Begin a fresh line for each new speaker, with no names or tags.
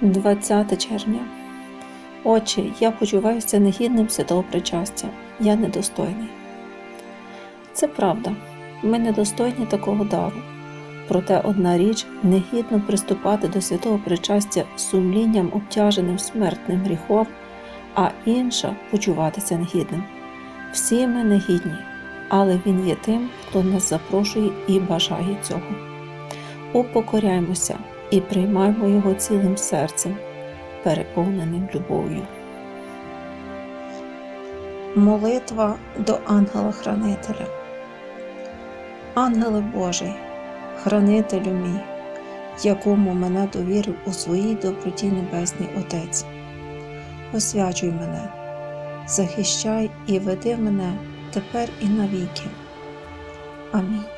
20 червня. Отче, я почуваюся негідним святого причастя. Я недостойний. Це правда. Ми недостойні такого дару. Проте одна річ негідно приступати до святого причастя сумлінням, обтяженим смертним гріхом, а інша почуватися негідним. Всі ми негідні, але Він є тим, хто нас запрошує і бажає цього. Упокоряймося і приймаймо його цілим серцем, переповненим любов'ю. Молитва до ангела-хранителя. Ангеле Божий, хранителю мій, якому мене довірив у своїй доброті Небесний Отець. Освячуй мене, захищай і веди мене тепер і навіки. Амінь.